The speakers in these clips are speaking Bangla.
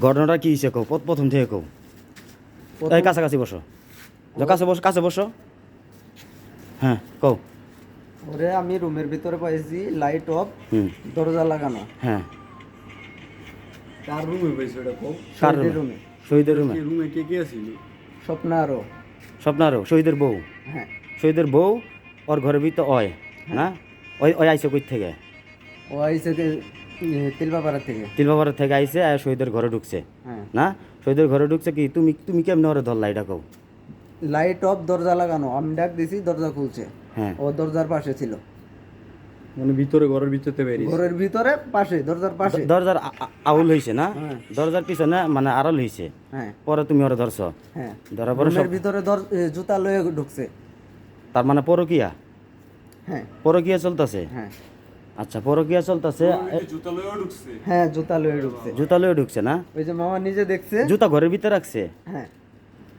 ঘটনাটা কি হয়েছে কও? প- প্রথম থেকে কও? এই কাছাকাছি বসো। কাছে বসো কাছে বসো। হ্যাঁ কও। ওরে আমি রুমের ভিতরে পাইছি লাইট অফ দরজা লাগানো। হ্যাঁ। কার রুমে পাইছো এটা কও? কার শহীদের রুমে? শহীদের রুমে? কে রুমে কে কে আছিল? স্বপ্ন আরও। স্বপ্নারও শহীদের বউ? হ্যাঁ। শহীদের বউ ওর ঘরের ভিতরে অয় না? ওই ওই আইসে কই থেকে? ও আইসে তিলবাপাড়া থেকে? তিলবাবার থেকে আইসে আর শহীদের ঘরে ঢুকছে। হ্যাঁ। না? শহীদের ঘরে ঢুকছে কি? তুমি তুমি কেমনে ওরে ধরলা এটা কও? লাইট অফ দরজা লাগানো। আমি ডাক দিছি দরজা খুলছে। হ্যাঁ। ও দরজার পাশে ছিল। মানে ভিতরে ঘরের ভিতরে বেরিয়ে ঘরের ভিতরে পাশে দরজার পাশে। দরজার আউল হয়েছে না? হ্যাঁ। দরজার পিছনে মানে আড়াল হয়েছে হ্যাঁ। পরে তুমি ওরা ধরছো? হ্যাঁ। ধরার পরে সব- ভিতরে জুতা লয়ে ঢুকছে। তার মানে পরকিয়া? হ্যাঁ। পরকিয়া চলতেছে? হ্যাঁ। আচ্ছা পরকিয়া চলতেছে। জুতা লয়েও ঢুকছে। হ্যাঁ জুতা লয়ে ঢুকছে। জুতা লয়ে ঢুকছে না? ওই যে মামা নিজে দেখছে। জুতা ঘরের ভিতরে রাখছে? হ্যাঁ।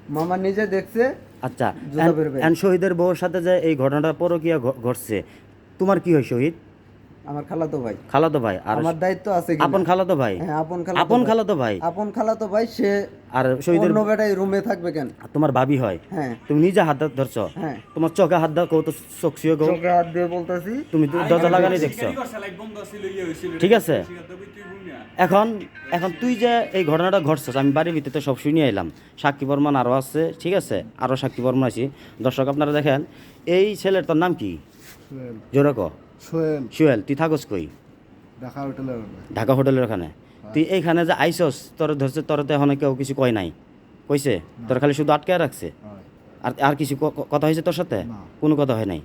মামা নিজে দেখছে আচ্ছা এন- শহীদের বউর সাথে যে এই ঘটনাটা পরকিয়া ঘটছে তোমার কি হয় শহীদ? আমার খালাতো ভাই। খালাতো ভাই আর আমার দায়িত্ব আছে কি আপন খালাতো ভাই? হ্যাঁ আপন খালাতো আপন ভাই। খালাতো ভাই? আপন খালাতো ভাই সে আর শহীদের বেটাই রুমে থাকবে কেন? তোমার ভাবি হয়। হ্যাঁ। তুমি নিজে হাত ধরছ। হ্যাঁ। তোমার চোখে হাত দাও কৌ তো চোখসিও চোখে হাত দিয়ে বলতেছি। তুমি দরজা লাগানি দেখছ। ঠিক আছে। এখন এখন তুই যে এই ঘটনাটা ঘটছস আমি বাড়ির ভিতরে তো সব শুনিয়ে এলাম। সাক্ষী বর্মন আরও আছে ঠিক আছে? আরও সাক্ষী বর্মন আছি। দর্শক আপনারা দেখেন এই ছেলের তোর নাম কি? জোরে ক। সোহেল। সুয়েল তুই থাকস কই? ঢাকা হোটেলের ঢাকা হোটেলের ওখানে। তুই এইখানে যে আইসস তোর ধরছে তোর তো এখন কেউ কিছু কয় নাই। কইছে? তোর খালি শুধু আটকে রাখছে? আর আর কিছু কথা হয়েছে তোর সাথে? কোনো কথা হয় নাই?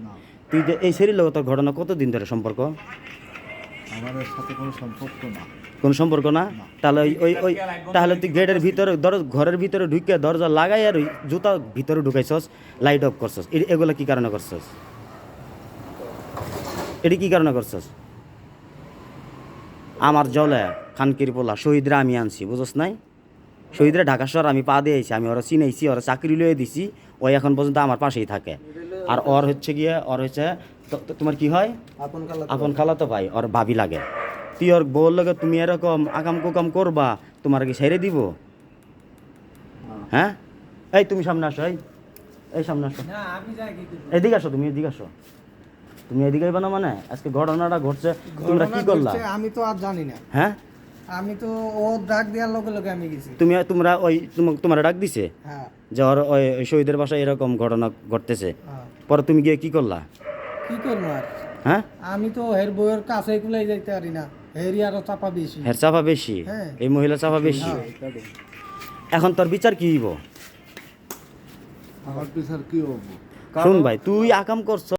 তুই যে এই সেরির লোক তোর ঘটনা কতদিন ধরে সম্পর্ক? আমার সাথে কোনো সম্পর্ক না। কোনো সম্পর্ক না? তাহলে ওই ওই তাহলে তুই গেটের ভিতরে ধর ঘরের ভিতরে ঢুকে দরজা লাগাই আর ওই জুতা ভিতরে ঢুকাইছস লাইট অফ করছস। এগুলা কি কারণে করছস? এটি কি কারণে করছস? আমার জলে খানকির পোলা শহীদরা আমি আনছি বুঝস নাই? শহীদরা ঢাকা শহর আমি পা দিয়েছি আমি ওরা চিনাইছি ওরা চাকরি লয়ে দিছি ওই এখন পর্যন্ত আমার পাশেই থাকে। আর ওর হচ্ছে গিয়ে ওর হচ্ছে তোমার কি হয়? আপন খালা তো ভাই। ওর ভাবি লাগে। তুই ওর বউর লগে তুমি এরকম আকাম কুকাম করবা তোমার কি ছেড়ে দিব? হ্যাঁ? এই তুমি সামনে আসো এই এই সামনে আসো। এদিকে আসো তুমি এদিকে আসো। তুমি এদিকে না মানে? আজকে ঘটনাটা ঘটছে তোমরা কি করলা? আমি তো আর জানি না। হ্যাঁ? আমি তো ও ডাক দেওয়ার লগে লগে আমি গেছি। তুমি তোমরা ওই তোমার ডাক দিছে? হ্যাঁ। যে ওর ওই ওই শহীদের বাসায় এরকম ঘটনা ঘটতেছে। হ্যাঁ। পরে তুমি গিয়ে কি করলা? কি করব আর? হ্যাঁ? আমি তো হের বইয়ের কাছে কুলাই যাইতে পারি না। হেরি আরও চাপা বেশি। হের চাপা বেশি? হ্যাঁ। এই মহিলা চাপা বেশি? এখন তোর বিচার কি হইব? আমার পিছার কি হব শুন ভাই তুই আকাম করছ